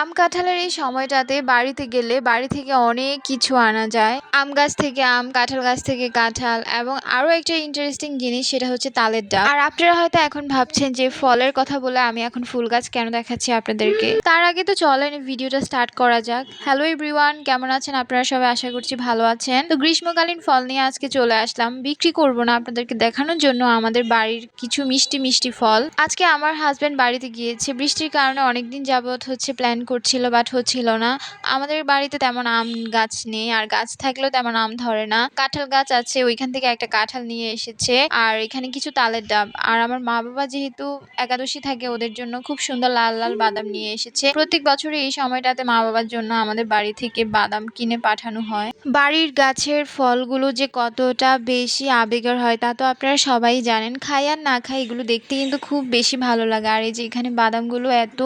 আম কাঁঠালের এই সময়টাতে বাড়িতে গেলে বাড়ি থেকে অনেক কিছু আনা যায়। আম গাছ থেকে আম, কাঁঠাল গাছ থেকে কাঁঠাল এবং আরও একটা ইন্টারেস্টিং জিনিস সেটা হচ্ছে তালের ডাব আর আপনারা হয়তো এখন ভাবছেন যে ফলের কথা বলে আমি এখন ফুল গাছ কেন দেখাচ্ছি আপনাদেরকে? তার আগে তো চলেন ভিডিওটা স্টার্ট করা যাক। হ্যালো এভরিওয়ান কেমন আছেন আপনারা সবাই? আশা করছি ভালো আছেন। তো গ্রীষ্মকালীন ফল নিয়ে আজকে চলে আসলাম। বিক্রি করব না আপনাদেরকে দেখানোর জন্য আমাদের বাড়ির কিছু মিষ্টি মিষ্টি ফল। আজকে আমার হাজব্যান্ড বাড়িতে গিয়েছে। বৃষ্টির কারণে অনেকদিন যাবত হচ্ছে প্ল্যান করছিল বাট হচ্ছিল না। আমাদের বাড়িতে তেমন আম গাছ নেই, আর গাছ থাকলেও তেমন আম ধরে না। কাঁঠাল গাছ আছে, ওইখান থেকে একটা কাঁঠাল নিয়ে এসেছে, আর এখানে কিছু তালের ডাব। আর আমার মা বাবা যেহেতু একাদশী থাকে, ওদের জন্য খুব সুন্দর লাল লাল বাদাম নিয়ে এসেছে। প্রত্যেক বছরই এই সময়টাতে মা বাবার জন্য আমাদের বাড়ি থেকে বাদাম কিনে পাঠানো হয়। বাড়ির গাছের ফলগুলো যে কতটা বেশি আবেগের হয়, তা তো আপনারা সবাই জানেন। খাই আর না খাই এগুলো দেখতে কিন্তু খুব বেশি ভালো লাগে। আর এই যে এখানে বাদামগুলো এত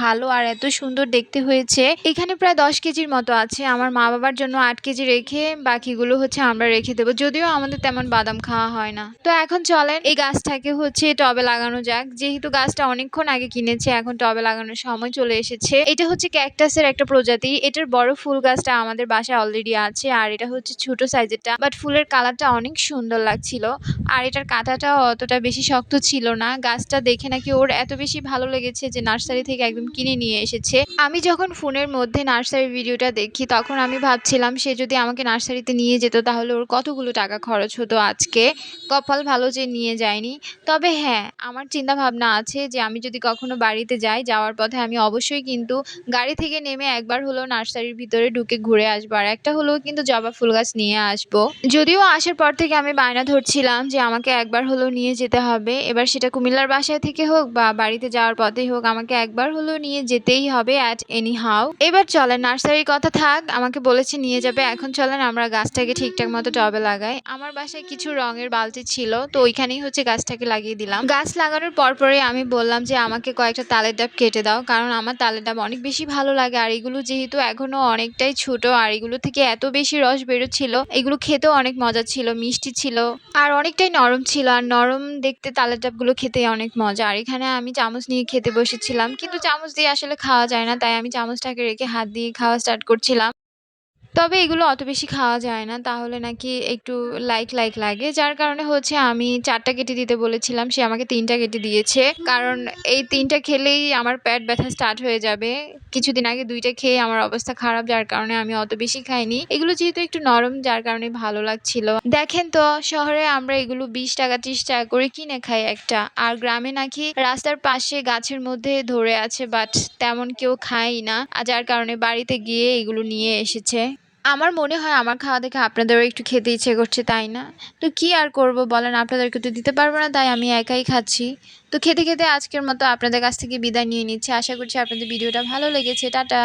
ভালো আর এত সুন্দর দেখতে হয়েছে। এখানে প্রায় দশ কেজির মতো আছে। আমার মা বাবার জন্য আট কেজি রেখে বাকিগুলো হচ্ছে আমরা রেখে দেবো। যদিও আমাদের তেমন বাদাম খাওয়া হয় না। তো এখন চলেন, এই গাছটাকে হচ্ছে টবে লাগানো যাক। যেহেতু গাছটা অনেকক্ষণ আগে কিনেছে, এখন টবে লাগানোর সময় চলে এসেছে। এটা হচ্ছে ক্যাকটাসের একটা প্রজাতি। এটার বড় ফুল গাছটা আমাদের বাসায় অলরেডি আছে। আর এটা হচ্ছে ছোট সাইজেরটা। বাট ফুলের কালারটা অনেক সুন্দর লাগছিল। আর এটার কাঁটাটাও অতটা বেশি শক্ত ছিল না। গাছটা দেখে নাকি ওর এত বেশি ভালো লেগেছে যে নার্সারি থেকে একদম কিনে নিয়ে এসেছে। আমি যখন ফোনের মধ্যে নার্সারির ভিডিওটা দেখি, তখন আমি ভাবছিলাম সে যদি আমাকে নার্সারিতে নিয়ে যেত, তাহলে ওর কতগুলো টাকা খরচ হতো আজকে? কপাল ভালো যে নিয়ে যায়নি। তবে হ্যাঁ আমার চিন্তা ভাবনা আছে যে আমি যদি কখনো বাড়িতে যাই, যাওয়ার পথে আমি অবশ্যই কিন্তু গাড়ি থেকে নেমে একবার হলেও নার্সারির ভিতরে ঢুকে ঘুরে আসব। আর একটা হলেও কিন্তু জবা ফুল গাছ নিয়ে আসব। যদিও আসার পর থেকে আমি বায়না ধরছিলাম যে আমাকে একবার হলেও নিয়ে যেতে হবে। এবার সেটা কুমিল্লার বাসায় থেকে হোক বা বাড়িতে যাওয়ার পথেই হোক, আমাকে একবার হলেও নিয়ে যেতেই হবে। অ্যাট এনি হাউ এবার চলেন নার্সারির কথা থাক, আমাকে বলেছে নিয়ে যাবে। এখন চলেন আমরা গাছটাকে ঠিকঠাক মতো টবে লাগাই। আমার বাসায় কিছু রঙের বালতি ছিল, তো ওইখানেই হচ্ছে গাছটাকে লাগিয়ে দিলাম। গাছ লাগানোর পরপরই আমি বললাম যে, আমাকে কয়েকটা তালের ডাব কেটে দাও, কারণ আমার তালের ডাব অনেক বেশি ভালো লাগে, আর এগুলো যেহেতু এখনও অনেকটাই ছোট, আর এগুলো থেকে এত বেশি রস বেরোচ্ছিল, এগুলো খেতেও অনেক মজা ছিল, মিষ্টি ছিল, আর অনেকটাই নরম ছিল, আর নরম দেখতে তালের ডাবগুলো খেতে অনেক মজা। আর এখানে আমি চামচ নিয়ে খেতে বসেছিলাম, কিন্তু চামচ দিয়ে আসলে খাওয়া যায় না তাই আমি চামচটাকে রেখে হাত দিয়ে খাওয়া স্টার্ট করছিলাম। তবে এগুলো অত বেশি খাওয়া যায় না। তাহলে নাকি একটু লাইক লাইক লাগে। যার কারণে হচ্ছে আমি চারটা কেটে দিতে বলেছিলাম, সে আমাকে তিনটা কেটে দিয়েছে। কারণ এই তিনটা খেলেই আমার পেট ব্যথা স্টার্ট হয়ে যাবে। কিছুদিন আগে দুইটা খেয়ে আমার অবস্থা খারাপ, যার কারণে আমি অত বেশি খাইনি। এগুলো যেহেতু একটু নরম, যার কারণে ভালো লাগছিল। দেখেন তো, শহরে আমরা এগুলো বিশ টাকা, ত্রিশ টাকা করে কিনে খাই একটা। আর গ্রামে নাকি রাস্তার পাশে গাছের মধ্যে ধরে আছে বাট তেমন কেউ খায়ই না। আর যার কারণে বাড়িতে গিয়ে এগুলো নিয়ে এসেছে। আমার মনে হয় আমার খাওয়া দেখে আপনাদেরও একটু খেতে ইচ্ছে করছে, তাই না? তো কি আর করব বলেন, আপনাদেরকে তো দিতে পারব না, তাই আমি একাই খাচ্ছি। তো খেতে খেতে আজকের মতো আপনাদের কাছ থেকে বিদায় নিয়ে নিচ্ছি। আশা করছি আপনাদের ভিডিওটা ভালো লেগেছে। টাটা।